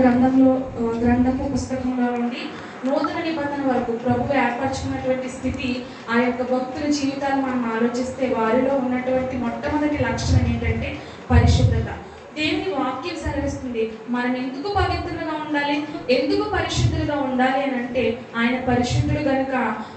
గ్రంథంలో గ్రంథపు పుస్తకంలో నుండి నూతన నిబంధన వరకు ప్రభు ఏర్పరచుకున్నటువంటి స్థితి ఆ యొక్క భక్తుల జీవితాలు మనం ఆలోచిస్తే వారిలో ఉన్నటువంటి మొట్టమొదటి లక్షణం ఏంటంటే పరిశుద్ధత. దేవుని వాక్యం సెలవిస్తుంది. మనం ఎందుకు పవిత్రులుగా ఉండాలి? ఎందుకు పరిశుద్ధులుగా ఉండాలి అని అంటే ఆయన పరిశుద్ధుడు కనుక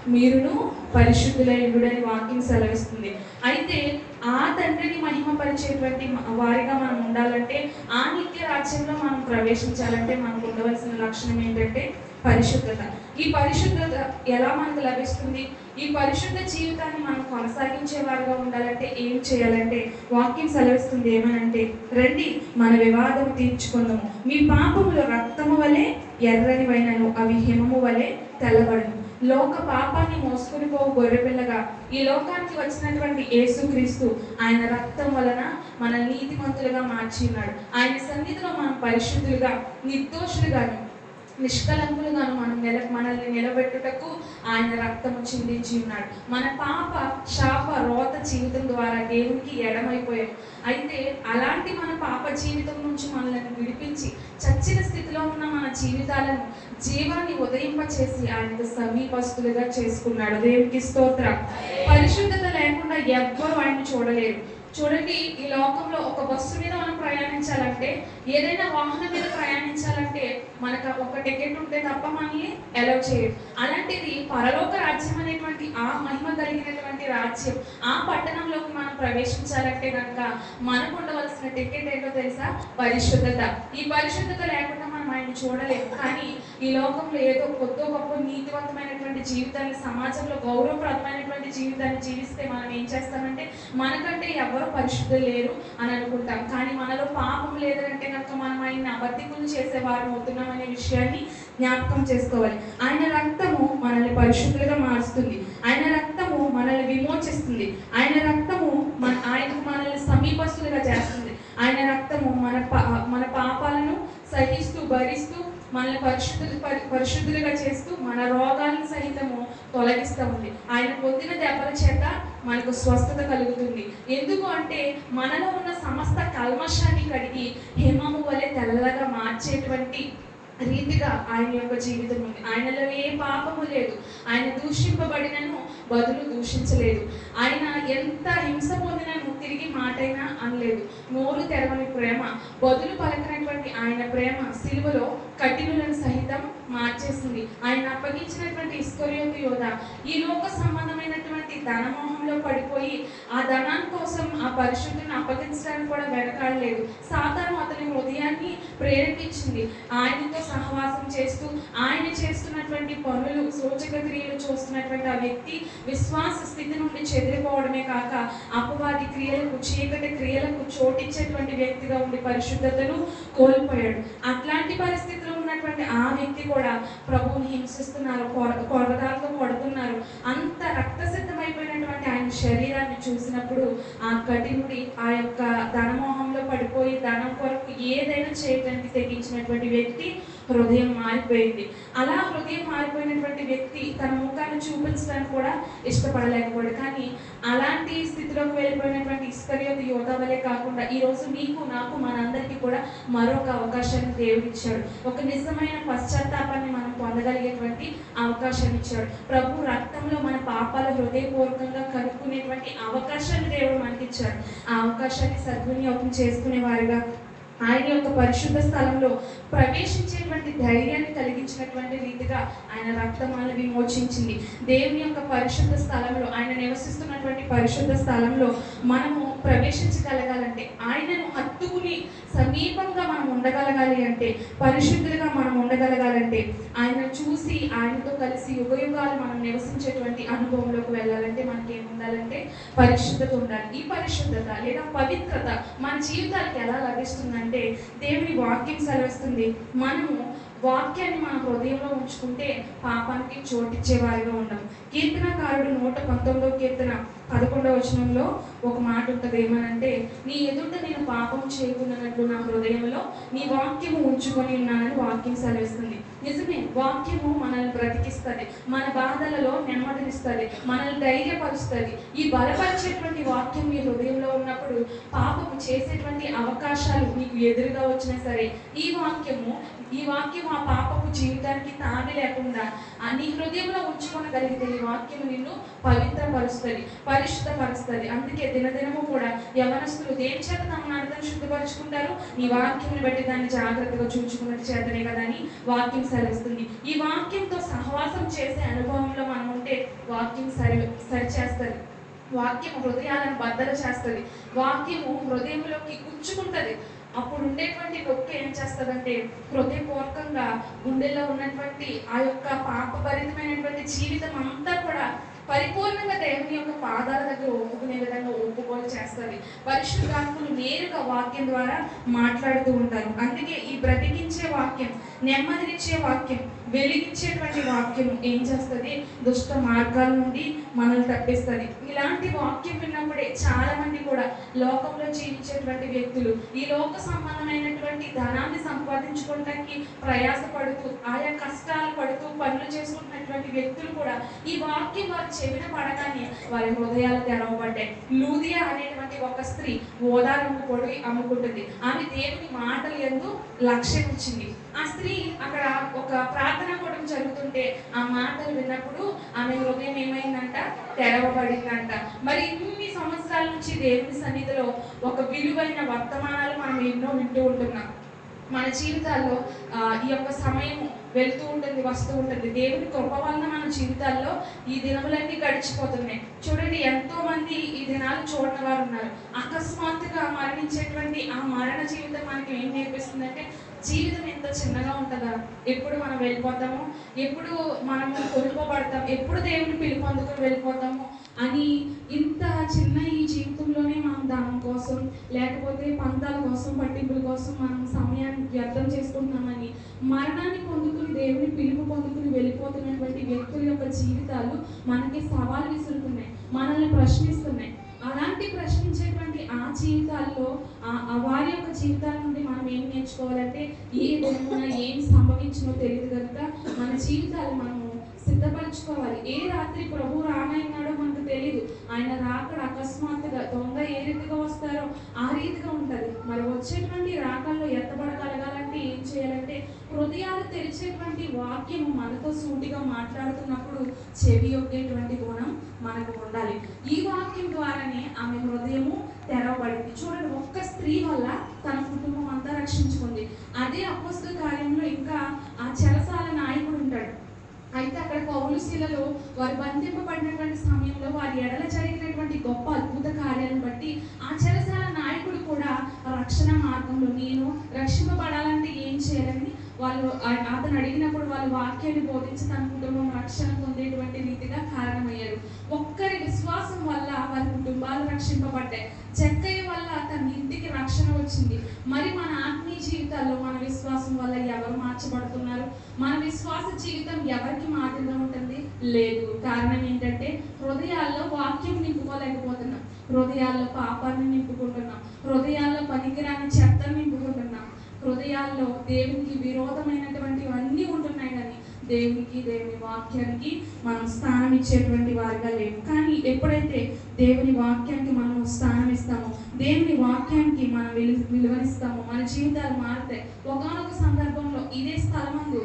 మీరును పరిశుద్ధులైనడని వాక్యం సెలవిస్తుంది. అయితే ఆ తండ్రిని మహిమపరిచేటువంటి వారిగా మనం ఉండాలంటే ఆ నిత్య రాజ్యంలో మనం ప్రవేశించాలంటే మనకు ఉండవలసిన లక్షణం ఏంటంటే పరిశుద్ధత. ఈ పరిశుద్ధత ఎలా మనకు లభిస్తుంది? ఈ పరిశుద్ధ జీవితాన్ని మనం కొనసాగించే వారిగా ఉండాలంటే ఏం చేయాలంటే వాక్యం సెలవిస్తుంది ఏమనంటే రండి మన వివాదం తీర్చుకుందాము. మీ పాపములు రక్తము వలె ఎర్రనివైనను అవి హిమము వలె తెల్లబడను. లోక పాపాన్ని మోసుకుని పోవు గొర్రెపిల్లగా. ఈ లోకానికి వచ్చినటువంటి యేసుక్రీస్తు ఆయన రక్తం వలన మన నీతిమంతులుగా మార్చి ఉన్నాడు. ఆయన సన్నిధిలో మనం పరిశుద్ధులుగా నిర్దోషులుగాను నిష్కలంకులుగాను మనం నిల మనల్ని నిలబెట్టుటకు ఆయన రక్తము చిందించి ఉన్నాడు. మన పాప శాప రోత జీవితం ద్వారా దేవునికి ఎడమైపోయాం. అయితే అలాంటి మన పాప జీవితం నుంచి మనల్ని విడిపించి చచ్చిన స్థితిలో ఉన్న మన జీవితాలను జీవాన్ని ఉదయింపచేసి ఆయనకు సమీపస్తులుగా చేసుకున్నాడు. దేవునికి స్తోత్రం. పరిశుద్ధత లేకుండా ఎవ్వరు ఆయన చూడలేరు. చూడండి ఈ లోకంలో ఒక బస్సు మీద మనం ప్రయాణించాలంటే ఏదైనా వాహనం మీద ప్రయాణించాలంటే మనకు ఒక టికెట్ ఉంటే తప్ప మనల్ని అలౌ చేయరు. అలాంటిది పరలోక రాజ్యం అనేటువంటి ఆ మహిమ కలిగినటువంటి రాజ్యం ఆ పట్టణంలోకి మనం ప్రవేశించాలంటే కనుక మనకు ఉండవలసిన టికెట్ ఏంటో తెలుసా? పరిశుద్ధత. ఈ పరిశుద్ధత లేకుండా ఆయన్ని చూడలేము కానీ ఈ లోకంలో ఏదో కొత్త గొప్ప నీతివంతమైనటువంటి జీవితాన్ని సమాజంలో గౌరవప్రదమైనటువంటి జీవితాన్ని జీవిస్తే మనం ఏం చేస్తామంటే మనకంటే ఎవరు పరిశుద్ధులు లేరు అని అనుకుంటాం. కానీ మనలో పాపం లేదంటే కనుక మనం ఆయన అబద్ధికులు చేసేవారు అవుతున్నాం అనే విషయాన్ని జ్ఞాపకం చేసుకోవాలి. ఆయన రక్తము మనల్ని పరిశుద్ధులుగా మారుస్తుంది. ఆయన రక్తము మనల్ని విమోచిస్తుంది. ఆయన రక్తము మన ఆయనకు మనల్ని సమీపస్తులుగా చేస్తుంది. ఆయన రక్తము మన పా- మన పాపాలను సహిస్తూ భరిస్తూ మనల్ని పరిశుద్ధులు పరి- పరిశుద్ధులుగా చేస్తూ మన రోగాలను సహితము తొలగిస్తూ ఉంది ఆయన పొందిన దెబ్బల చేత మనకు స్వస్థత కలుగుతుంది. ఎందుకు అంటే మనలో ఉన్న సమస్త కల్మషాన్ని కడిగి హిమము వలె తెల్లగా మార్చేటువంటి రీతిగా ఆయన యొక్క జీవితం ఉంది. ఆయనలో ఏ పాపము లేదు. ఆయన దూషింపబడినను బదులు దూషించలేదు. ఆయన ఎంత హింస పొందినను తిరిగి మాటైనా అనలేదు. నోరు తెరవని ప్రేమ బదులు పలకనటువంటి ఆయన ప్రేమ సిలువలో కఠినులను సహితం మార్చేసింది. ఆయన అప్పగించినటువంటి ఇస్కొరియోతు యోధ ఈ లోక సంబంధమైనటువంటి ధనమోహంలో పడిపోయి ఆ ధనాన్ని కోసం ఆ పరిశుద్ధిని అప్పగించడానికి కూడా వెనకాడలేదు. సాతాను అతని హృదయాన్ని ప్రేరేపించింది. ఆయనతో సహవాసం చేస్తూ ఆయన చేస్తున్నటువంటి పనులు సూచక క్రియలు చూస్తున్నటువంటి ఆ వ్యక్తి విశ్వాస స్థితి నుండి చెదిరిపోవడమే కాక అపవాది క్రియలకు చీకటి క్రియలకు చోటిచ్చేటువంటి వ్యక్తిగా ఉండి పరిశుద్ధతను కోల్పోయాడు. అట్లాంటి పరిస్థితులు ఉన్నటువంటి ఆ వ్యక్తి కూడా ప్రభువుని హింసిస్తున్నారు కొర- కొరడాలతో కొడుతున్నారు. అంత రక్తసిద్ధమైపోయినటువంటి ఆయన శరీరాన్ని చూసినప్పుడు ఆ కఠినుడి ఆ యొక్క ధనమోహంలో పడిపోయి ధనం కొరకు ఏదైనా చేయడానికి తెగించినటువంటి వ్యక్తి హృదయం మారిపోయింది. అలా హృదయం మారిపోయినటువంటి వ్యక్తి తన ముఖాన్ని చూపించడానికి కూడా ఇష్టపడలేకపోయాడు. కానీ అలాంటి స్థితిలోకి వెళ్ళిపోయినటువంటి ఇస్కరియోతు యోధ వలె కాకుండా ఈ రోజు నీకు నాకు మనందరికీ కూడా మరొక అవకాశాన్ని దేవుడు ఇచ్చాడు. ఒక నిజమైన పశ్చాత్తాపాన్ని మనం పొందగలిగేటువంటి అవకాశం ఇచ్చాడు. ప్రభు రక్తంలో మన పాపాల హృదయపూర్వకంగా కనుక్కునేటువంటి అవకాశాన్ని దేవుడు మనకి ఇచ్చాడు ఆ అవకాశాన్ని సద్వినియోగం చేసుకునే వారిగా ఆయన యొక్క పరిశుద్ధ స్థలంలో ప్రవేశించేటువంటి ధైర్యాన్ని కలిగించినటువంటి రీతిగా ఆయన రక్తమాలను విమోచించింది. దేవుని యొక్క పరిశుద్ధ స్థలంలో ఆయన నివసిస్తున్నటువంటి పరిశుద్ధ స్థలంలో మనము ప్రవేశించగలగాలంటే ఆయనను హత్తుకుని సమీపంగా మనం ఉండగలగాలి అంటే పరిశుద్ధులుగా మనం ఉండగలగాలంటే ఆయన చూసి ఆయనతో కలిసి యుగయుగాలు మనం నివసించేటువంటి అనుభవంలోకి వెళ్ళాలంటే మనకి ఏమి ఉండాలంటే పరిశుద్ధత ఉండాలి. ఈ పరిశుద్ధత లేదా పవిత్రత మన జీవితానికి ఎలా లభిస్తుందంటే దేవుని వాక్యం సెలవిస్తుంది. మనము వాక్యాన్ని మన హృదయంలో ఉంచుకుంటే పాపానికి చోటిచ్చే వారిగా ఉండము కీర్తనకారుడు నూట పంతొమ్మిదో కీర్తన పదకొండవ వచనంలో ఒక మాట ఉంటుంది. ఏమనంటే నీ ఎదుట నేను పాపం చేయకున్నట్లు నా హృదయంలో నీ వాక్యము ఉంచుకొని ఉన్నానని వాక్యం సెలవిస్తుంది. నిజమే వాక్యము మనల్ని బ్రతికిస్తుంది. మన బాధలలో నెమ్మదినిస్తుంది. మనల్ని ధైర్యపరుస్తుంది. ఈ బలపరిచేటువంటి వాక్యం మీ హృదయంలో ఉన్నప్పుడు పాపము చేసేటువంటి అవకాశాలు మీకు ఎదురుగా వచ్చినా సరే ఈ వాక్యము ఈ వాక్యం ఆ పాపపు జీవితానికి తావి లేకుండా నీ హృదయంలో ఉంచుకోనగలిగితే ఈ వాక్యం నిన్ను పవిత్రపరుస్తుంది. పరిశుద్ధపరుస్తుంది. అందుకే దినదినము కూడా యవనస్తులు దేని చేత తమ నడతను శుద్ధపరుచుకుంటారు నీ వాక్యం బట్టి దాన్ని జాగ్రత్తగా చూచుకున్నట్టు చేతనే కదా అని వాక్యం సరిస్తుంది. ఈ వాక్యంతో సహవాసం చేసే అనుభవంలో మనం ఉంటే వాక్యం సరి సరిచేస్తుంది. వాక్యం హృదయాలను బద్దలు చేస్తుంది. వాక్యము హృదయంలోకి గుచ్చుకుంటుంది. అప్పుడు ఉండేటువంటి నొప్పి ఏం చేస్తుందంటే హృదయపూర్వకంగా గుండెల్లో ఉన్నటువంటి ఆ యొక్క పాపభరితమైనటువంటి జీవితం అంతా కూడా పరిపూర్ణంగా దేవుని యొక్క పాదాల దగ్గర ఒప్పుకునే విధంగా ఒప్పుకొని చేస్తుంది పరిశుద్ధాత్మలు నేరుగా వాక్యం ద్వారా మాట్లాడుతూ ఉంటారు. అందుకే ఈ బ్రతికించే వాక్యం నెమ్మదినిచ్చే వాక్యం వెలిగించేటువంటి వాక్యం ఏం చేస్తుంది? దుష్ట మార్గాల నుండి మనల్ని తప్పిస్తుంది. ఇలాంటి వాక్యం విన్నప్పుడే చాలా మంది కూడా లోకంలో జీవించేటువంటి వ్యక్తులు ఈ లోక సంబంధమైనటువంటి ధనాన్ని సంపాదించుకోవడానికి ప్రయాసపడుతూ ఆయా కష్టాలు పడుతూ పనులు చేసుకుంటున్నటువంటి వ్యక్తులు కూడా ఈ వాక్యం వారి చెవిన పడగానే వారి హృదయాలు తెరవబడ్డాయి. లూదియా అనేటువంటి ఒక స్త్రీ ఓదారంగు పొడి అమ్ముకుంటుంది. ఆమె దేవుని మాటలు ఎందు లక్ష్యం ఇచ్చింది. ఆ స్త్రీ అక్కడ ఒక ప్రార్థన కూడా జరుగుతుంటే ఆ మాటలు విన్నప్పుడు ఆమె హృదయం ఏమైందంట? తెరవబడిందంట. మరి ఇన్ని సంవత్సరాల నుంచి దేవుని సన్నిధిలో ఒక విలువైన వర్తమానాలు మనం ఎన్నో వింటూ ఉంటున్నాం. మన జీవితాల్లో ఈ యొక్క సమయం వెళ్తూ ఉంటుంది వస్తూ ఉంటుంది. దేవుని కృప వలన మన జీవితాల్లో ఈ దినములన్నీ గడిచిపోతున్నాయి. చూడండి ఎంతో మంది ఈ దినాలు చూడని వారు ఉన్నారు. అకస్మాత్తుగా మరణించేటువంటి ఆ మరణ జీవితం మనకి ఏం నేర్పిస్తుందంటే జీవితం ఎంత చిన్నగా ఉంటుందా? ఎప్పుడు మనం వెళ్ళిపోతాము? ఎప్పుడు మనం కొనుకోబడతాం ఎప్పుడు దేవుని పిలుపు అందుకొని వెళ్ళిపోతాము? అని ఇంత చిన్న ఈ జీవితంలోనే మనం దానం కోసం లేకపోతే పంతాల కోసం పట్టింపుల కోసం మనం సమయాన్ని వ్యర్థం చేసుకుంటున్నామని మరణాన్ని పొందుకుని దేవుని పిలుపు పొందుకుని వెళ్ళిపోతున్నటువంటి వ్యక్తుల యొక్క జీవితాలు మనకి సవాల్ విసురుతున్నాయి మనల్ని ప్రశ్నిస్తున్నాయి. అలాంటి ప్రశ్నించేటువంటి ఆ జీవితాల్లో ఆ- వారి యొక్క జీవితాల నుండి మనం ఏం నేర్చుకోవాలంటే ఏ దినమున ఏం సంభవించినో తెలియదు కనుక మన జీవితాలు మనము సిద్ధపరచుకోవాలి. ఏ రాత్రి ప్రభు రానన్నాడో మనకు తెలియదు ఆయన రాకడ అకస్మాత్తుగా దొంగ ఏ రీతిగా వస్తారో ఆ రీతిగా ఉంటది మరి వచ్చేటువంటి రాకల్లో ఎత్తబడగలగాలంటే ఏం చేయాలంటే హృదయాలు తెరిచేటువంటి వాక్యము మనతో సూటిగా మాట్లాడుతున్నప్పుడు చెవి యొగ్గేటువంటి గుణం మనకు ఉండాలి. ఈ వాక్యం ద్వారానే ఆమె హృదయము తెరవబడింది. చూడండి ఒక్క స్త్రీ వల్ల తన కుటుంబం అంతా రక్షించుకుంది. అదే అపోస్తు కార్యంలో ఇంకా ఆ చెరసాల నాయకుడు ఉంటాడు. అయితే అక్కడ పౌలుశీలలో వారు బంధింపబడినటువంటి సమయంలో వారి ఎడల జరిగినటువంటి గొప్ప అద్భుత కార్యాలను బట్టి ఆ చెరసాల నాయకుడు కూడా రక్షణ మార్గంలో నేను రక్షింపబడాలంటే ఏం చేయాలని వాళ్ళు అతను అడిగినప్పుడు వాళ్ళు వాక్యాన్ని బోధించి తన కుటుంబం రక్షణ పొందేటువంటి రీతిగా కారణమయ్యారు. ఒక్కరి విశ్వాసం వల్ల వారి కుటుంబాలు రక్షింపబడ్డాయి. చెక్కయ్య వల్ల తన ఇంటికి రక్షణ వచ్చింది. మరి మన ఆత్మీయ జీవితాల్లో మన విశ్వాసం వల్ల ఎవరు మార్చబడుతున్నారు? మన విశ్వాస జీవితం ఎవరికి మాదిరిగా ఉంటుంది? లేదు. కారణం ఏంటంటే హృదయాల్లో వాక్యం నింపుకోలేకపోతున్నాం. హృదయాల్లో పాపాన్ని నింపుకుంటున్నాం. హృదయాల్లో పనికిరాని చెత్తను నింపుకుంటున్నాం. హృదయాల్లో దేవునికి విరోధమైనటువంటివన్నీ ఉంటున్నాయి కానీ దేవునికి దేవుని వాక్యానికి మనం స్థానం ఇచ్చేటువంటి వారిగా లేవు కానీ ఎప్పుడైతే దేవుని వాక్యానికి మనం స్థానం ఇస్తామో దేవుని వాక్యానికి మనం విలు విలువనిస్తామో మన జీవితాలు మారుతాయి ఒకనొక సందర్భంలో ఇదే స్థలమందు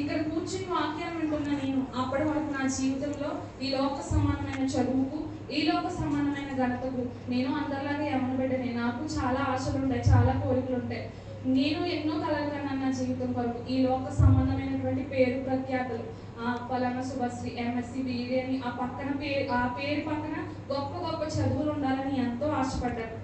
ఇక్కడ కూర్చుని వాక్యం వింటున్న నేను అప్పటి వరకు నా జీవితంలో ఈ లోక సమానమైన చదువుకు ఈ లోక సమానమైన ఘనతకు నేను అందరిలాగే ఎవరి బిడ్డనే నాకు చాలా ఆశలు ఉంటాయి చాలా కోరికలు ఉంటాయి నేను ఎన్నో కలగలను నా జీవితం కొరకు ఈ లోక సంబంధమైనటువంటి పేరు ప్రఖ్యాతులు. ఆ పలానా శుభశ్రీ ఎంఎస్సి బీఈడి అని ఆ పక్కన పేరు ఆ పేరు పక్కన గొప్ప గొప్ప చదువులు ఉండాలని ఎంతో ఆశపడ్డాను.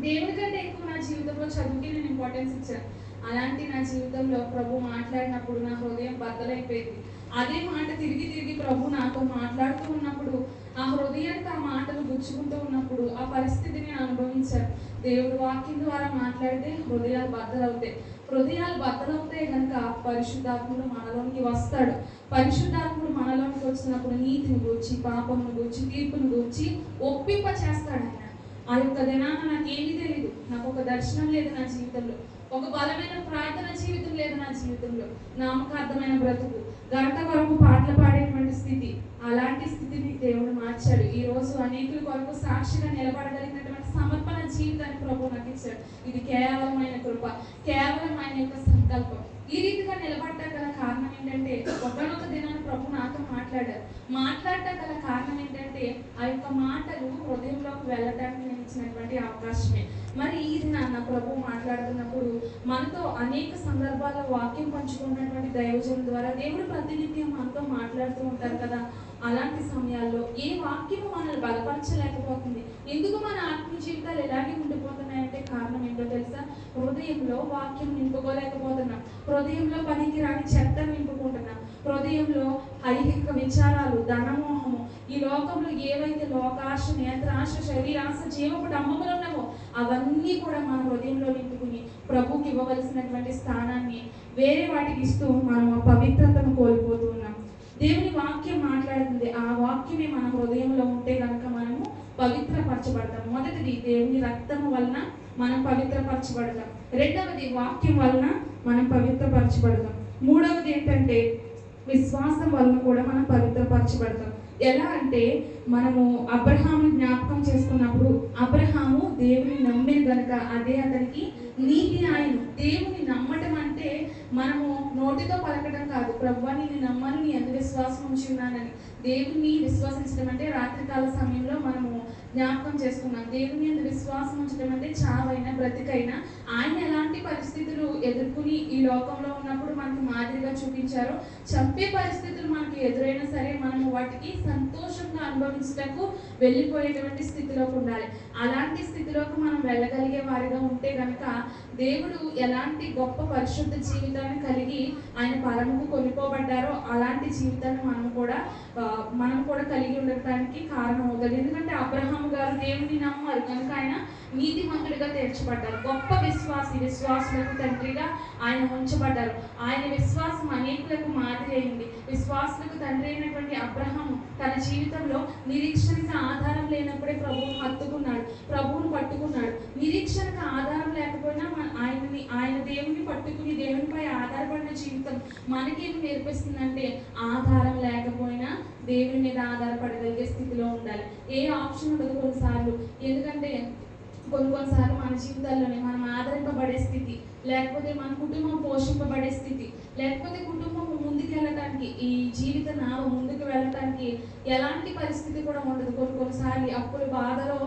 దేవుడి కంటే ఎక్కువ నా జీవితంలో చదువుకి నేను ఇంపార్టెన్స్ ఇచ్చాను. అలాంటి నా జీవితంలో ప్రభు మాట్లాడినప్పుడు నా హృదయం బద్దలైపోయింది. అదే మాట తిరిగి తిరిగి ప్రభు నాతో మాట్లాడుతూ ఉన్నప్పుడు ఆ హృదయానికి ఆ మాటలు గుచ్చుకుంటూ ఉన్నప్పుడు ఆ పరిస్థితిని నేను అనుభవించాను. దేవుడు వాక్యం ద్వారా మాట్లాడితే హృదయాలు బద్దలవుతాయి. హృదయాలు బద్దలవుతాయి కనుక పరిశుద్ధాత్ముడు మనలోనికి వస్తాడు. పరిశుద్ధాత్ముడు మనలోనికి వచ్చినప్పుడు నీతిని గూర్చి పాపమును గూర్చి తీర్పును గూర్చి ఒప్పింప చేస్తాడు ఆయన. ఆ యొక్క దినాన నాకేమీ తెలియదు నాకు ఒక దర్శనం లేదు నా జీవితంలో. ఒక బలమైన ప్రార్థన జీవితం లేదు నా జీవితంలో. నామకార్థమైన బ్రతుకు. గంట వరకు పాటలు పాడేటువంటి స్థితి. అలాంటి స్థితిని దేవుడు మార్చాడు. ఈ రోజు అనేకుల కొరకు సాక్షిగా నిలబడగలిగినటువంటి సమర్పణ జీవితాన్ని ప్రభు నాకు ఇచ్చాడు ఇది కేవలమైన కృప కేవలం ఆయన యొక్క సంకల్పం. ఈ రీతిగా నిలబడ్డా గల కారణం ఏంటంటే ఒకనొక దినాన్ని ప్రభు నాతో మాట్లాడారు. మాట్లాడటం గల కారణం ఏంటంటే ఆ యొక్క మాటలు హృదయంలోకి వెళ్ళడానికి నేను ఇచ్చినటువంటి అవకాశమే. మరి ఈ దినాన్న ప్రభు మాట్లాడుతున్నప్పుడు మనతో అనేక సందర్భాల్లో వాక్యం పంచుకున్నటువంటి దైవజనం ద్వారా దేవుడు ప్రతినిత్యం మనతో మాట్లాడుతూ ఉంటారు కదా. అలాంటి సమయాల్లో ఏ వాక్యము మనల్ని బలపరచలేకపోతుంది? ఎందుకు మన ఆత్మ జీవితాలు ఎలాగే ఉండిపోతున్నాయంటే కారణం ఏంటో తెలుసా? హృదయంలో వాక్యం నింపుకోలేకపోతున్నాం. హృదయంలో పనికి రాని చెత్త నింపుకుంటున్నాం. హృదయంలో ఐహిక విచారాలు ధనమోహము ఈ లోకంలో ఏవైతే లోకాశ నేత్రాశ శరీరాశ జీవపు డమ్మములు ఉన్నామో అవన్నీ కూడా మన హృదయంలో నింపుకుని ప్రభుకి ఇవ్వవలసినటువంటి స్థానాన్ని వేరే వాటికి ఇస్తూ మనం ఆ పవిత్రతను కోల్పోతూ మాట్లాడుతుంది. ఆ వాక్యమే మన హృదయంలో ఉంటే కనుక మనము పవిత్రపరచబడతాం మొదటిది దేవుని రక్తము వలన మనం పవిత్రపరచబడతాం. రెండవది వాక్యం వలన మనం పవిత్రపరచబడతాం. మూడవది ఏంటంటే విశ్వాసం వలన కూడా మనం పవిత్రపరచబడతాం. ఎలా అంటే మనము అబ్రహాము జ్ఞాపకం చేసుకున్నప్పుడు అబ్రహాము దేవుని నమ్మిన గనుక అదే అతనికి నీతి ఆయన దేవుని నమ్మటం అంటే మనము నోటితో పలకటం కాదు. ప్రభు నేను నమ్మను నీ ఎంత విశ్వాసం ఉంచున్నానని. దేవుని విశ్వసించడం అంటే రాత్రికాల సమయంలో మనము జ్ఞాపకం చేసుకున్నాం. దేవుని మీద విశ్వాసం ఉంచడం అంటే చావైనా బ్రతికైనా ఆయన ఎలాంటి పరిస్థితులు ఎదుర్కొని ఈ లోకంలో ఉన్నప్పుడు మనకి మాదిరిగా చూపించారో చంపే పరిస్థితులు మనకి ఎదురైనా సరే మనము వాటికి సంతోషంగా అనుభవించటకు వెళ్ళిపోయేటువంటి స్థితిలోకి ఉండాలి. అలాంటి స్థితిలోకి మనం వెళ్ళగలిగే వారిగా ఉంటే కనుక దేవుడు ఎలాంటి గొప్ప పరిశుద్ధ జీవితాన్ని కలిగి ఆయన పరముకు కొనుక్కోబడ్డారో అలాంటి జీవితాన్ని మనం కూడా మనం కూడా కలిగి ఉండటానికి కారణం అవుతుంది ఎందుకంటే అబ్రహాం గారు దేవుని నమ్మారు. కనుక ఆయన నీతిమంతుడిగా తీర్చబడ్డారు. గొప్ప విశ్వాసి విశ్వాసులకు తండ్రిగా ఆయన ఉంచబడ్డారు. ఆయన విశ్వాసం అనేకులకు మాదిరి అయింది. విశ్వాసులకు తండ్రి అయినటువంటి అబ్రహం తన జీవితంలో నిరీక్షణకు ఆధారం లేనప్పుడే ప్రభువును హత్తుకున్నాడు. ప్రభువును పట్టుకున్నాడు. నిరీక్షణకు ఆధారం లేకపోయినా మన- ఆయనని ఆయన దేవుని పట్టుకుని దేవునిపై ఆధారపడిన జీవితం మనకేం నేర్పిస్తుందంటే ఆధారం లేకపోయినా దేవుని మీద ఆధారపడగలిగే స్థితిలో ఉండాలి. ఏ ఆప్షన్ ఉండదు కొన్నిసార్లు. ఎందుకంటే కొన్ని కొన్నిసార్లు మన జీవితాల్లోనే మనం ఆదరింపబడే స్థితి లేకపోతే మన కుటుంబం పోషింపబడే స్థితి లేకపోతే కుటుంబం ముందుకు వెళ్ళటానికి ఈ జీవిత నావ ముందుకు వెళ్ళటానికి ఎలాంటి పరిస్థితి కూడా ఉండదు. కొన్ని కొన్నిసార్లు అప్పుల బాధలో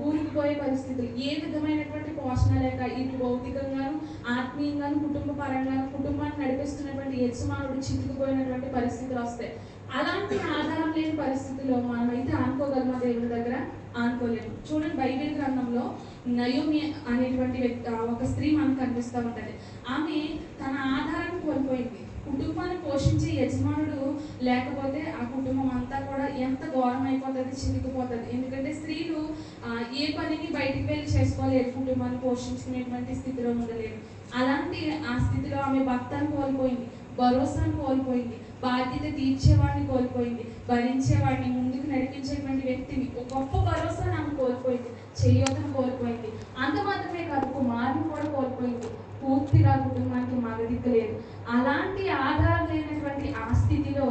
కూరుకుపోయే పరిస్థితులు. ఏ విధమైనటువంటి పోషణ లేక ఇటు భౌతికంగాను ఆత్మీయంగాను కుటుంబ పరంగాను కుటుంబాన్ని నడిపిస్తున్నటువంటి యజమానుడు చిక్కుకుపోయినటువంటి పరిస్థితులు వస్తాయి. అలాంటి ఆధారం లేని పరిస్థితుల్లో మనమైతే అనుకోగలమా దేవుని దగ్గర ఆనుకోలేము చూడండి బైబిల్ గ్రంథంలో నయోమి అనేటువంటి వ్యక్తి ఒక స్త్రీ మనకు కనిపిస్తూ ఉంటుంది. ఆమె తన ఆధారం కోల్పోయింది. కుటుంబాన్ని పోషించే యజమానుడు లేకపోతే ఆ కుటుంబం అంతా కూడా ఎంత ఘోరం అయిపోతుంది చిరిగిపోతుంది ఎందుకంటే స్త్రీలు ఏ పనిని బయటికి వెళ్ళి చేసుకోలేరు. కుటుంబాన్ని పోషించుకునేటువంటి స్థితిలో ఉండలేరు. అలాంటి ఆ స్థితిలో ఆమె భర్తను కోల్పోయింది. భరోసాను కోల్పోయింది బాధ్యత తీర్చేవాడిని కోల్పోయింది భరించేవాడిని ముందుకు నడిపించేటువంటి వ్యక్తిని ఒక గొప్ప భరోసాను ఆమె కోల్పోయింది చేయూతను కోల్పోయింది. అంత మాత్రమే కాదు కుమారుని కూడా కోల్పోయింది. పూర్తిగా కుటుంబానికి మగదిక్కు లేదు. అలాంటి ఆధారం లేనటువంటి ఆ స్థితిలో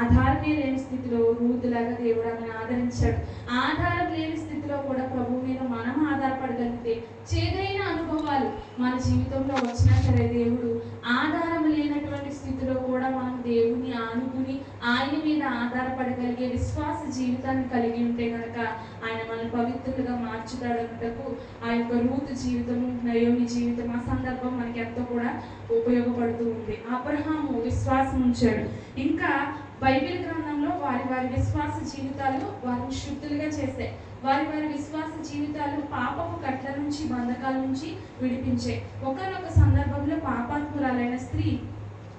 ఆధారమే లేని స్థితిలో రూతులాగా దేవుడు ఆమెను ఆదరించాడు. ఆధారం లేని స్థితిలో కూడా ప్రభు మీద మనం ఆధారపడగలిగితే చేదైన అనుభవాలు మన జీవితంలో వచ్చినా సరే దేవుడు ఆధారం లేనటువంటి స్థితిలో కూడా మనం దేవుని ఆనుకుని ఆయన మీద ఆధారపడగలిగే విశ్వాస జీవితాన్ని కలిగి ఉంటే కనుక ఆయన మనం పవిత్రులుగా మార్చుతాడన్నటకు ఆ యొక్క రూతు జీవితము నయోమి జీవితం ఆ సందర్భం మనకి ఎంతో కూడా ఉపయోగపడుతూ ఉంది. అబ్రహాము విశ్వాసం ఉంచాడు. ఇంకా బైబిల్ గ్రంథంలో వారి వారి విశ్వాస జీవితాలు వారిని శుద్ధులుగా చేస్తాయి వారి వారి విశ్వాస జీవితాలు పాపపు కట్ల నుంచి బంధకాల నుంచి విడిపించే. ఒకనొక సందర్భంలో పాపాత్మురాలైన స్త్రీ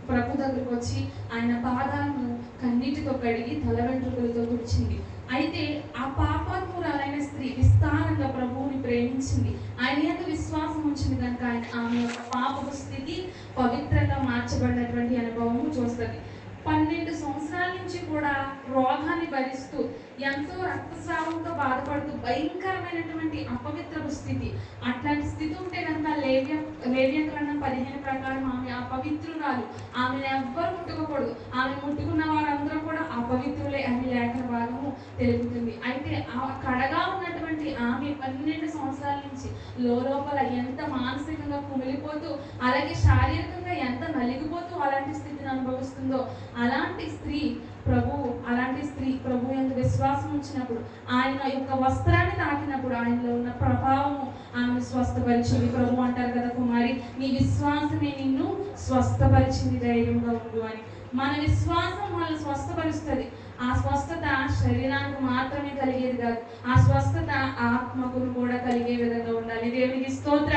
ప్రభు దగ్గరకు వచ్చి ఆయన పాదాలను కన్నీటితో కడిగి తల వెంట్రుకలతో తుడిచింది. అయితే ఆ పాపాత్మురాలైన స్త్రీ విస్తారంగా ప్రభువుని ప్రేమించింది. ఆయన యొక్క విశ్వాసం ఉంచింది కనుక ఆయన ఆమె యొక్క పాపపు స్థితి పవిత్రంగా మార్చబడినటువంటి అనుభవము చూస్తుంది. పన్నెండు సంవత్సరాల నుంచి కూడా రోగాన్ని భరిస్తూ ఎంతో రక్తస్రావంతో బాధపడుతూ భయంకరమైనటువంటి అపవిత్రపు స్థితి. అట్లాంటి స్థితి ఉంటే కనుక లేవ్య లేవ్య గ్రంథం పదిహేను ప్రకారం ఆమె అపవిత్రురాలు. ఆమెను ఎవ్వరు ముట్టుకోకూడదు. ఆమె ముట్టుకున్న వారందరూ కూడా అపవిత్రులే అని లేఖన భాగము తెలుపుతుంది. అయితే ఆ కడగా ఉన్నటువంటి ఆమె పన్నెండు సంవత్సరాల నుంచి లోపల ఎంత మానసికంగా కుమిలిపోతూ అలాగే శారీరకంగా ఎంత నలిగిపోతూ అలాంటి స్థితిని అనుభవిస్తుందో అలాంటి స్త్రీ ప్రభు అలాంటి స్త్రీ ప్రభు ఎంత విశ్వాసం ఉంచినప్పుడు ఆయన యొక్క వస్త్రాన్ని తాకినప్పుడు ఆయనలో ఉన్న ప్రభావము ఆమెను స్వస్థపరిచింది. ప్రభు అంటారు కదా కుమారి నీ విశ్వాసమే నిన్ను స్వస్థపరిచింది ధైర్యంగా ఉండు అని. మన విశ్వాసం మనల్ని స్వస్థపరుస్తుంది. ఆ స్వస్థత శరీరానికి మాత్రమే కలిగేది కాదు ఆ స్వస్థత ఆత్మకు కూడా కలిగే విధంగా ఉండాలి. దేవునికి స్తోత్ర.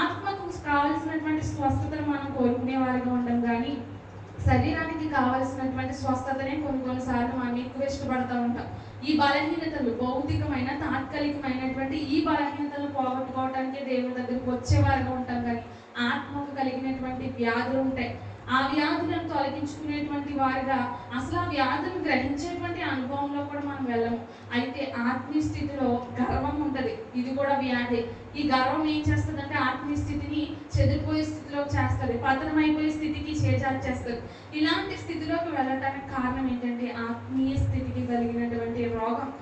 ఆత్మకు కావలసినటువంటి స్వస్థతను మనం కోరుకునే వారిగా ఉండం కానీ శరీరానికి కావలసినటువంటి స్వస్థతనే కొన్ని కొన్నిసార్లు మనం ఎక్కువ ఇష్టపడతా ఉంటాం. ఈ బలహీనతలు భౌతికమైన తాత్కాలికమైనటువంటి ఈ బలహీనతలు పోగొట్టుకోవటానికే దేవుని దగ్గరికి వచ్చేవారుగా ఉంటాం కానీ ఆత్మకు కలిగినటువంటి వ్యాధులు ఉంటాయి. ఆ వ్యాధులను తొలగించుకునేటువంటి వారిగా అసలు ఆ వ్యాధులను గ్రహించేటువంటి అనుభవంలో కూడా మనం వెళ్ళము. అయితే ఆత్మీయ స్థితిలో గర్వం ఉంటుంది. ఇది కూడా వ్యాధి. ఈ గర్వం ఏం చేస్తుందంటే ఆత్మీయ స్థితిని చెదిరిపోయే స్థితిలో చేస్తుంది. పతనమైపోయే స్థితికి చేజార్చేస్తుంది ఇలాంటి స్థితిలోకి వెళ్ళటానికి కారణం ఏంటంటే ఆత్మీయ స్థితికి కలిగినటువంటి రోగం.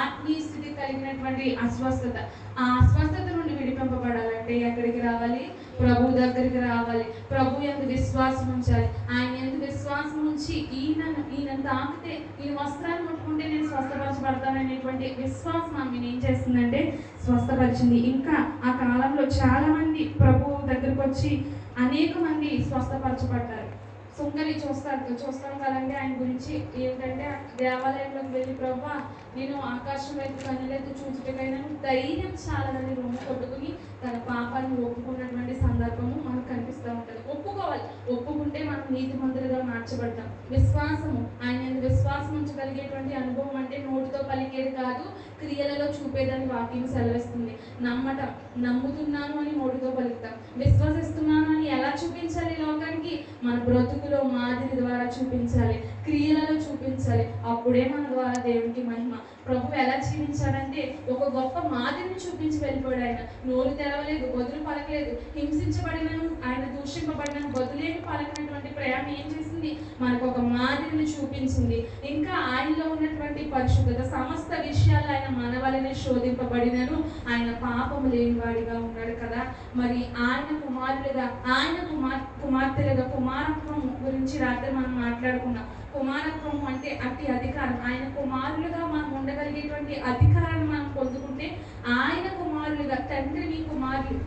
ఆత్మీయ స్థితి కలిగినటువంటి అస్వస్థత. ఆ అస్వస్థత నుండి విడిపింపబడాలంటే ఎక్కడికి రావాలి? ప్రభు దగ్గరికి రావాలి. ప్రభు ఎంత విశ్వాసం ఉంచాలి. ఆయన ఎంత విశ్వాసం ఉంచి ఈయన ఈయన తాకితే ఈయన వస్త్రాన్ని ముట్టుకుంటే నేను స్వస్థపరచబడతాననేటువంటి విశ్వాసం ఆమెను ఏం చేస్తుందంటే స్వస్థపరిచింది. ఇంకా ఆ కాలంలో చాలామంది ప్రభు దగ్గరకు వచ్చి అనేక మంది స్వస్థపరచబడ్డారు. సుందరి చూస్తారు చూస్తాం కదండి ఆయన గురించి. ఏంటంటే దేవాలయంలోకి వెళ్ళి ప్రభా నేను ఆకాశం వైపు కనులైతే చూచుటకైనా ధైర్యం చాలదని రొమ్ము కొట్టుకుని తన పాపాన్ని ఒప్పుకున్నటువంటి సందర్భము మనకు కనిపిస్తూ ఉంటుంది. ఒప్పుకోవాలి. ఒప్పుకుంటే మనం నీతి మంత్రులుగా మార్చబడతాం. విశ్వాసము ఆయన విశ్వాసం ఉంచగలిగేటువంటి అనుభవం అంటే నోటితో పలికేది కాదు క్రియలలో చూపేదని వాక్యం సెలవిస్తుంది. నమ్మటం నమ్ముతున్నాను అని నోటితో పలుకుతాం. విశ్వసిస్తున్నాను అని ఎలా చూపించాలి లోకానికి? మన బ్రతుకులో మాదిరి ద్వారా చూపించాలి. క్రియలలో చూపించాలి. అప్పుడే మన ద్వారా దేవునికి మహిమ. ప్రభు ఎలా జీవించాడంటే ఒక గొప్ప మాదిరిని చూపించి వెళ్ళిపోయాడు ఆయన. నోరు తెరవలేదు బదులు పలకలేదు హింసించబడినను ఆయన దూషింపబడిన బదులేని పలకినటువంటి ప్రేమ ఏం చేసింది? మనకు ఒక మాదిరిని చూపించింది. ఇంకా ఆయనలో ఉన్నటువంటి పరిశుద్ధత సమస్త విషయాలు ఆయన మనవలనే శోధింపబడినను ఆయన పాపము లేనివాడిగా ఉన్నాడు కదా. మరి ఆయన కుమారులుగా ఆయన కుమార్ కుమార్తెలుగా కుమారత్వం గురించి రాత్రి మనం మాట్లాడుకున్నాం. కుమారత్వం అంటే అట్టి అధికారం. ఆయన కుమారులుగా మనం ఉండగలిగేటువంటి అధికారాన్ని మనం పొందుకుంటే ఆయన కుమారులుగా తండ్రిని కుమారులు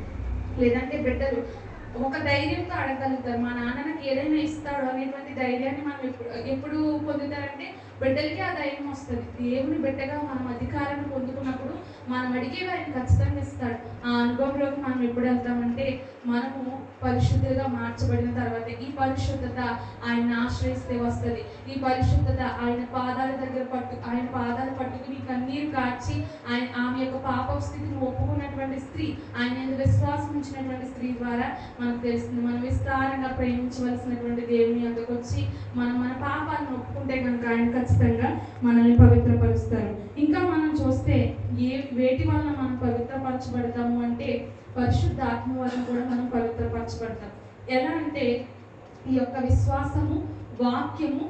లేదంటే బిడ్డలు ఒక ధైర్యంతో అడగలుగుతారు మా నాన్న నాకు ఏదైనా ఇస్తాడు అనేటువంటి ధైర్యాన్ని మనం ఎప్పుడు ఎప్పుడు పొందుతారంటే బిడ్డలకి ఆ ధైర్యం వస్తుంది. దేవుని బిడ్డగా మనం అధికారాన్ని పొందుకున్నప్పుడు మనం అడిగేవి ఆయన ఖచ్చితంగా ఇస్తాడు. ఆ అనుభవంలోకి మనం ఎప్పుడు వెళ్తామంటే మనము పరిశుద్ధులుగా మార్చబడిన తర్వాత ఈ పరిశుద్ధత ఆయన ఆశ్రయిస్తే వస్తుంది. ఈ పరిశుద్ధత ఆయన పాదాల దగ్గర పట్టు ఆయన పాదాలు పట్టుకుని కన్నీరు కార్చి ఆయన ఆమె యొక్క పాప స్థితిని ఒప్పుకున్నటువంటి స్త్రీ ఆయన విశ్వాసం ఉంచినటువంటి స్త్రీ ద్వారా మనకు తెలుస్తుంది. మనం విస్తారంగా ప్రేమించవలసినటువంటి దేవుని అందుకొచ్చి మనం మన పాపాలను ఒప్పుకుంటే కనుక ఆయన ఖచ్చితంగా మనల్ని పవిత్రపరుస్తారు. ఇంకా మనం చూస్తే ఏ వేటి వలన మనం పవిత్రపరచబడతాము అంటే పరిశుద్ధ ఆత్మ వలన కూడా మనం పవిత్రపరచబడతాం. ఎలా అంటే ఈ యొక్క విశ్వాసము వాక్యము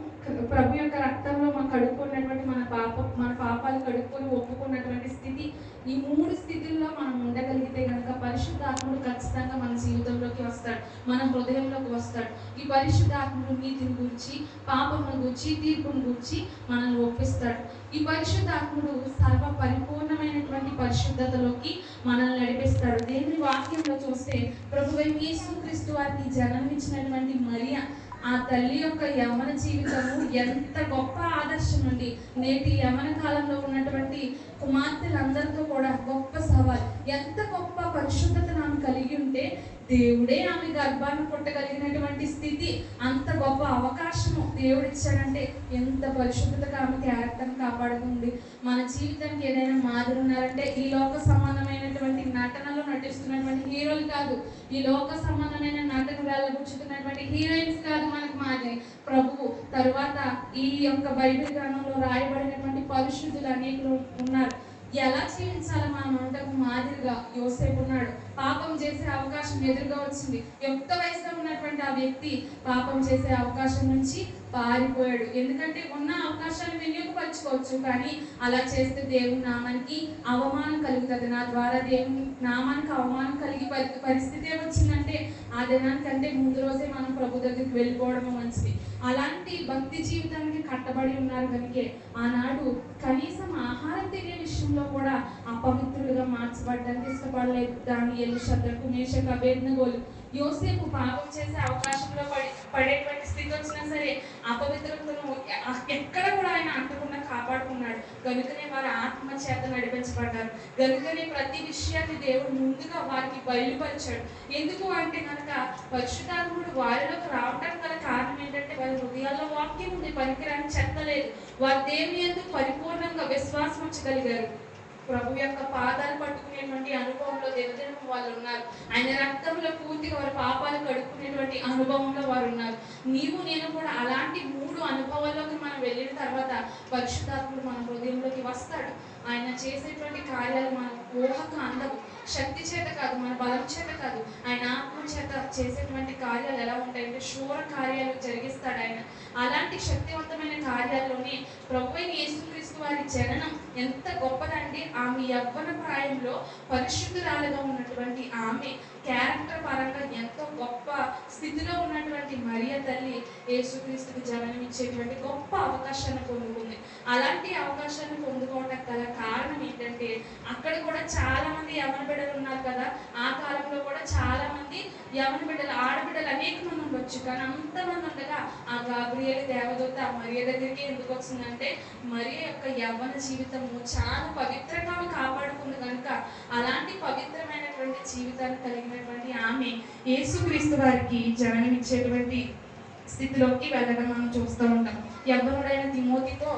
ప్రభు యొక్క రక్తంలో మనం కడుక్కున్నటువంటి మన పాప మన పాపాలు కడుక్కొని ఒప్పుకున్నటువంటి స్థితి ఈ మూడు స్థితుల్లో మనం ఉండగలిగితే కనుక పరిశుద్ధాత్ముడు ఖచ్చితంగా మన జీవితంలోకి వస్తాడు మన హృదయంలోకి వస్తాడు. ఈ పరిశుద్ధాత్ముడు నీతిని గురించి పాపమును గురించి తీర్పును గురించి మనల్ని ఒప్పిస్తాడు. ఈ పరిశుద్ధాత్ముడు సర్వ పరిపూర్ణమైనటువంటి పరిశుద్ధతలోకి మనల్ని నడిపిస్తాడు. దేవుని వాక్యంలో చూస్తే ప్రభు యేసుక్రీస్తు వారికి జన్మనిచ్చినటువంటి మరియా ఆ తల్లి యొక్క యమన జీవితము ఎంత గొప్ప ఆదర్శం అండి. నేటి యమన కాలంలో ఉన్నటువంటి కుమార్తెలందరితో కూడా గొప్ప సవాల్ ఎంత గొప్ప పరిశుద్ధతను ఆమె కలిగి ఉంటే దేవుడే ఆమె గర్భాన్ని పుట్టగలిగినటువంటి స్థితి. అంత గొప్ప అవకాశము దేవుడు ఇచ్చాడంటే ఎంత పరిశుద్ధతగా ఆమె క్యారెక్టర్ కాపాడుతుంది. మన జీవితానికి ఏదైనా మాదిరి ఉన్నారంటే ఈ లోక సంబంధమైనటువంటి నటనలో నటిస్తున్నటువంటి హీరోలు కాదు. ఈ లోక సంబంధమైన నటన వెళ్ళబుచ్చుతున్నటువంటి హీరోయిన్స్ కాదు మనకు మాదిరి. ప్రభువు తరువాత ఈ యొక్క బైబిల్ గ్రంథంలో రాయబడినటువంటి పరిశుద్ధులు అనేకులు ఉన్నారు. ఎలా జీవించాలో మనం అంతకు మాదిరిగా? యోసేపు ఉన్నాడు. పాపం చేసే అవకాశం ఎదురుగా వచ్చింది. యుక్త వయసులో ఉన్నటువంటి ఆ వ్యక్తి పాపం చేసే అవకాశం నుంచి పారిపోయాడు. ఎందుకంటే ఉన్న అవకాశాన్ని వినియోగపరచుకోవచ్చు కానీ అలా చేస్తే దేవుని నామానికి అవమానం కలుగుతుంది. నా ద్వారా దేవుని నామానికి అవమానం కలిగి పరిస్థితి ఏమొచ్చిందంటే ఆ దినానికంటే ముందు రోజే మనం ప్రభు దగ్గరికి వెళ్ళిపోవడం మంచిది. అలాంటి భక్తి జీవితానికి కట్టబడి ఉన్నారు కనుకే ఆనాడు కనీసం ఆహారం తినే విషయంలో కూడా అపవిత్రులుగా మార్చబడడానికి ఇష్టపడలేదు. దాని ఎల్లు శత్రకు మేషకు అభేదనగోలు యోసేపు పాపం చేసే అవకాశంలో పడి పడేటువంటి స్థితి వచ్చినా సరే అపవిత్రతను ఎక్కడ కూడా ఆయన అంటకుండా కాపాడుకున్నాడు. కనుకనే వారి ఆత్మ చేత నడిపించబడ్డారు. కనుకనే ప్రతి విషయాన్ని దేవుడు ముందుగా వారికి బయలుపరిచాడు. ఎందుకు అంటే కనుక పరిశుధాత్ముడు వారిలోకి రావడానికి గల కారణం ఏంటంటే వారి హృదయాల్లో వాక్యం ఉంది పనికిరాని చెత్తలేదు వారు దేవుని ఎందుకు పరిపూర్ణంగా విశ్వాసం ఉంచగలిగారు. ప్రభు యొక్క పాదాలు పట్టుకునేటువంటి అనుభవంలో దినదినం వాళ్ళు ఉన్నారు. ఆయన రక్తంలో పూర్తిగా వారి పాపాలు కడుక్కునేటువంటి అనుభవంలో వారు ఉన్నారు. నీవు నేను కూడా అలాంటి మూడు అనుభవాల్లోకి మనం వెళ్ళిన తర్వాత పరిశుద్ధాత్ముడు మన హృదయంలోకి వస్తాడు. ఆయన చేసేటువంటి కార్యాలు మన ఊహకు అందవు. శక్తి చేత కాదు మన బలం చేత కాదు. ఆయన ఆత్మ చేత చేసేటువంటి కార్యాలు ఎలా ఉంటాయంటే శూర కార్యాలు జరిగిస్తాడు ఆయన. అలాంటి శక్తివంతమైన కార్యాల్లోనే ప్రభు అయిన యేసుక్రీస్తు వారి జననం ఎంత గొప్పదండి ఆమె యవ్వన ప్రాయంలో పరిశుద్ధురాలుగా ఉన్నటువంటి ఆమె క్యారెక్టర్ పరంగా ఎంతో గొప్ప స్థితిలో ఉన్నటువంటి మరియ తల్లి యేసుక్రీస్తుకి జననం ఇచ్చేటువంటి గొప్ప అవకాశాన్ని పొందుకుంది. అలాంటి అవకాశాన్ని పొందుకోవటం గల కారణం ఏంటంటే అక్కడ కూడా చాలా మంది యవన బిడ్డలు ఉన్నారు కదా ఆ కాలంలో కూడా చాలా మంది యవన బిడ్డలు ఆడబిడ్డలు అనేక మంది ఉండొచ్చు. కానీ అంతమంది ఉండగా ఆ గాబ్రియల్ దేవదూత మరియ దగ్గరికి ఎందుకు వచ్చిందంటే మరియ యొక్క యవ్వన జీవితము చాలా పవిత్రంగా కాపాడుకుంది కనుక. అలాంటి పవిత్రమైనటువంటి జీవితాన్ని కలిగినటువంటి ఆమె యేసుక్రీస్తు వారికి జననమిచ్చేటువంటి స్థితిలోకి వెళ్ళడం మనం చూస్తూ ఉంటాం. యవ్వనుడైన తిమోతితో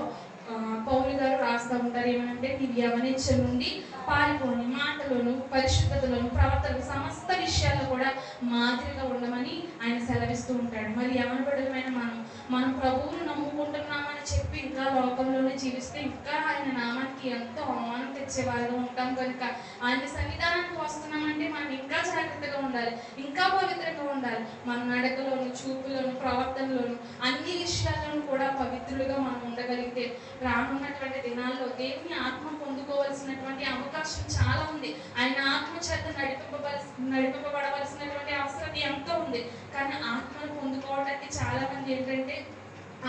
పౌలు గారు రాస్తూ ఉంటారు ఏమనంటే నీ యవనిచ్చ నుండి పారిపోని మాటలోను పరిశుద్ధతలోను ప్రవర్తన సమస్త విషయాల్లో కూడా మాదిరిగా ఉండమని ఆయన సెలవిస్తూ ఉంటాడు. మరి యవనబడమైన మనం మనం ప్రభువును నమ్ముకుంటున్నామని చెప్పి ఇంకా లోకంలోనే జీవిస్తే ఇంకా ఆయన నామానికి ఎంతో అవమానం తెచ్చేవారుగా ఉంటాం కనుక ఆయన సన్నిధానానికి వస్తున్నామంటే మనం ఇంకా జాగ్రత్తగా ఉండాలి ఇంకా పవిత్రంగా ఉండాలి. మన నడకలోను చూపులోను ప్రవర్తనలోను అన్ని విషయాల్లోనూ కూడా పవిత్రులుగా మనం ఉండగలిగితే రానున్నటువంటి దినాల్లో దేవుని ఆత్మ పొందుకోవలసినటువంటి అవకాశం చాలా ఉంది. ఆయన ఆత్మ చేత నడిపింపవలసి నడిపింపబడవలసినటువంటి అవసరం ఎంతో ఉంది. కానీ ఆత్మను పొందుకోవడానికి చాలా మంది ఏంటంటే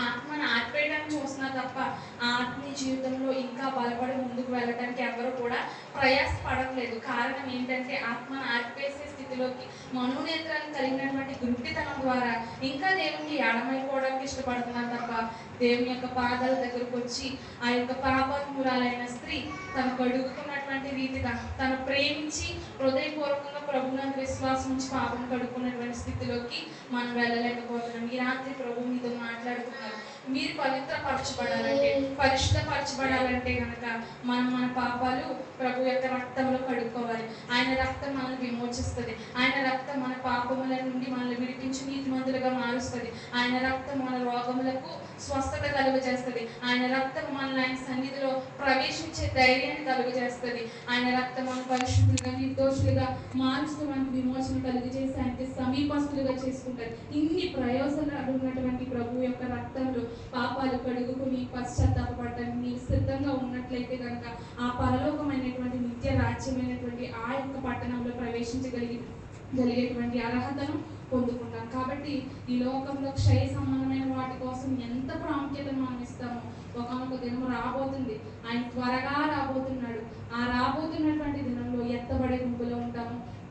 ఆత్మను ఆర్పేయడానికి చూస్తున్నారు తప్ప ఆత్మీయ జీవితంలో ఇంకా బలపడి ముందుకు వెళ్ళడానికి ఎవరు కూడా ప్రయాసపడట్లేదు. కారణం ఏంటంటే ఆత్మను ఆర్పేసే స్థితిలోకి మనోనేత్రాన్ని కలిగినటువంటి గురుటితనం ద్వారా ఇంకా దేవునికి ఎడమైపోవడానికి ఇష్టపడుతున్నారు తప్ప దేవుని యొక్క పాదాల దగ్గరకు వచ్చి ఆ యొక్క పాపాత్మురాలైన స్త్రీ తను కడుగుకున్నటువంటి రీతిగా తను ప్రేమించి హృదయపూర్వకంగా ప్రభునందు విశ్వాసం నుంచి పాపం కడుక్కున్నటువంటి స్థితిలోకి మనం వెళ్ళలేకపోతున్నాం. ఈ రాత్రి ప్రభు మీతో మాట్లాడుతున్నారు. మీరు పవిత్రపరచబడాలంటే పరిశుద్ధపరచబడాలంటే కనుక మనం మన పాపాలు ప్రభు యొక్క రక్తంలో కడుక్కోవాలి. ఆయన రక్తం మనల్ని విమోచిస్తుంది. ఆయన రక్తం మన పాపముల నుండి మనల్ని విడిపించి నీతిమంతులుగా మారుస్తుంది. ఆయన రక్తం మన రోగములకు స్వస్థత కలుగజేస్తుంది. ఆయన రక్తం మనల్ని ఆయన సన్నిధిలో ప్రవేశించే ధైర్యాన్ని కలుగజేస్తుంది. ఆయన రక్తం మన పరిశుద్ధులుగా నిర్దోషులుగా మారుస్తూ మనకు విమోచన కలుగజేసి ఆయనకి సమీపస్తులుగా చేసుకుంటారు ఇన్ని ప్రయోజనాలు ఉన్నటువంటి ప్రభు యొక్క రక్తంలో పాపాలు కడుగుకుని పశ్చాత్తాపడటానికి మీరు సిద్ధంగా ఉన్నట్లయితే కనుక ఆ పరలోకమైనటువంటి నిత్య రాజ్యమైనటువంటి ఆ యొక్క పట్టణంలో ప్రవేశించగలిగి కలిగేటువంటి అర్హతను పొందుకుంటాం. కాబట్టి ఈ లోకంలో క్షయ సంబంధమైన వాటి కోసం ఎంత ప్రాముఖ్యత మనం ఇస్తామో ఒకనొక దినం రాబోతుంది. ఆయన త్వరగా రాబోతున్నాడు. ఆ రాబోతున్నటువంటి దినంలో ఎత్తబడే గుంపులో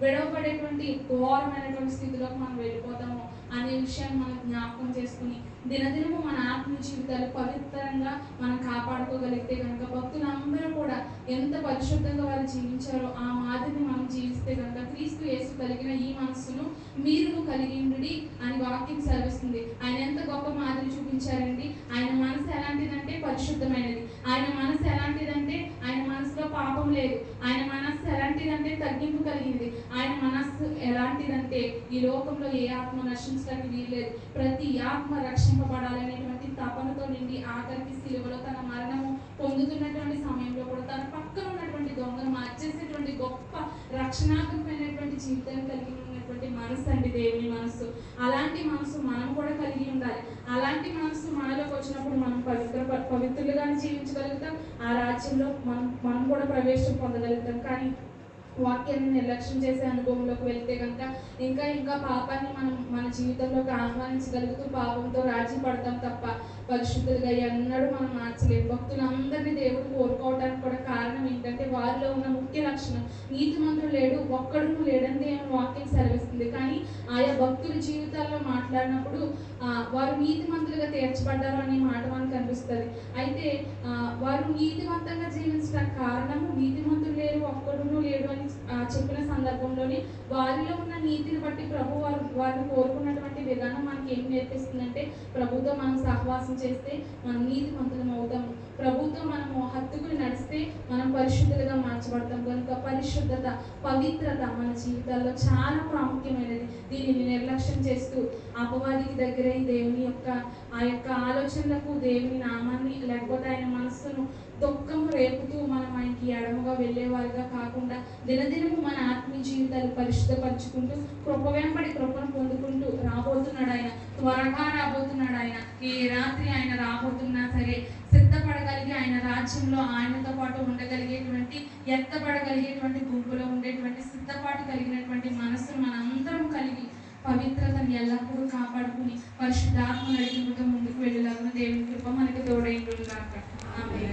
ఉంటాము ఘోరమైనటువంటి స్థితిలోకి మనం వెళ్ళిపోతాము అనే విషయాన్ని మనం జ్ఞాపకం చేసుకుని దినదినము మన ఆత్మ జీవితాలు పవిత్రంగా మనం కాపాడుకోగలిగితే కనుక భక్తులందరూ కూడా ఎంత పరిశుద్ధంగా వారు జీవించారో ఆ మాదిరిని మనం జీవిస్తే కనుక క్రీస్తు యేసు కలిగిన ఈ మనస్సును మీరు కలిగి అని వాక్యం సెలవిస్తుంది. ఆయన ఎంత గొప్ప మాదిరి చూపించారండి. ఆయన మనసు ఎలాంటిదంటే పరిశుద్ధమైనది. ఆయన మనసు ఎలాంటిదంటే ఆయన మనసులో పాపం లేదు. ఆయన మనస్సు ఎలాంటిదంటే తగ్గింపు కలిగింది. ఆయన మనస్సు ఎలాంటిదంటే ఈ లోకంలో ఏ ఆత్మ నశించడానికి వీల్లేదు. ప్రతి ఆత్మ రక్షింపబడాలనేటువంటి తపనతో నిండి ఆఖరికి సిలువలో తన మరణము పొందుతున్నటువంటి సమయంలో కూడా తన పక్కన ఉన్నటువంటి దొంగను మార్చేసేటువంటి గొప్ప రక్షణాత్మకమైనటువంటి జీవితాన్ని కలిగి ఉన్నటువంటి మనసు అండి దేవుని మనసు అలాంటి మనసు మనం కూడా కలిగి ఉండాలి. అలాంటి మనసు మనలోకి వచ్చినప్పుడు మనం పవిత్ర పవిత్రులుగానే జీవించగలుగుతాం. ఆ రాజ్యంలో మనం మనం కూడా ప్రవేశం పొందగలుగుతాం. కానీ వాక్యాన్ని నిర్లక్ష్యం చేసే అనుభవంలోకి వెళ్తే కనుక ఇంకా ఇంకా పాపాన్ని మనం మన జీవితంలోకి ఆహ్వానించగలుగుతూ పాపంతో రాజీ పడతాం తప్ప పరిశుద్ధులుగా ఎన్నడూ మనం మార్చలేము భక్తులందరినీ దేవుడు కోరుకోవడానికి కూడా కారణం ఏంటంటే వారిలో ఉన్న ముఖ్య లక్షణం నీతిమంతుడు లేడు ఒక్కడును లేడని వాక్యం సెలవిస్తుంది. కానీ ఆయా భక్తుల జీవితాల్లో మాట్లాడినప్పుడు వారు నీతిమంతులుగా తీర్చబడ్డారు అనే మాట మనకు అనిపిస్తుంది అయితే వారు నీతివంతంగా జీవించడానికి కారణము నీతిమంతులు లేరు ఒక్కడును లేడు అని చెప్పిన సందర్భంలోనే వారిలో ఉన్న నీతిని బట్టి ప్రభు వారు వారిని కోరుకున్నటువంటి విధానం మనకి ఏం నేర్పిస్తుందంటే ప్రభుతో మనం సహవాసం చేస్తే మనం నీతిమంతులం అవుతాము ప్రభుతో మనము హత్తుకుని నడిస్తే మనం పరిశుద్ధులుగా మార్చబడతాం. కనుక పరిశుద్ధత పవిత్రత మన జీవితాల్లో చాలా ప్రాముఖ్యమైనది. దీనిని నిర్లక్ష్యం చేస్తూ అపవాదికి దగ్గరై దేవుని యొక్క ఆ యొక్క ఆలోచనలకు దేవుని నామాన్ని లేకపోతే ఆయన మనస్సును దుఃఖము రేపుతూ మనం ఆయనకి ఎడముగా వెళ్ళేవారిగా కాకుండా దినదినము మన ఆత్మీయ జీవితాలు పరిశుద్ధపరచుకుంటూ కృప వెంబడి కృపను పొందుకుంటూ రాబోతున్నాడు ఆయన. త్వరగా రాబోతున్నాడు ఆయన. ఏ రాత్రి ఆయన రాబోతున్నా సరే సిద్ధపడగలిగి ఆయన రాజ్యంలో ఆయనతో పాటు ఉండగలిగేటువంటి ఎత్తపడగలిగేటువంటి గుంపులో ఉండేటువంటి సిద్ధపాటు కలిగినటువంటి మనస్సును మనందరం కలిగి పవిత్రతను ఎల్లప్పుడూ కాపాడుకుని పరిశుద్ధాత్మ నడిపింపుతో ముందుకు వెళ్ళేలాగా దేవుని కృప మనకి తోడైంటుంది ఆమె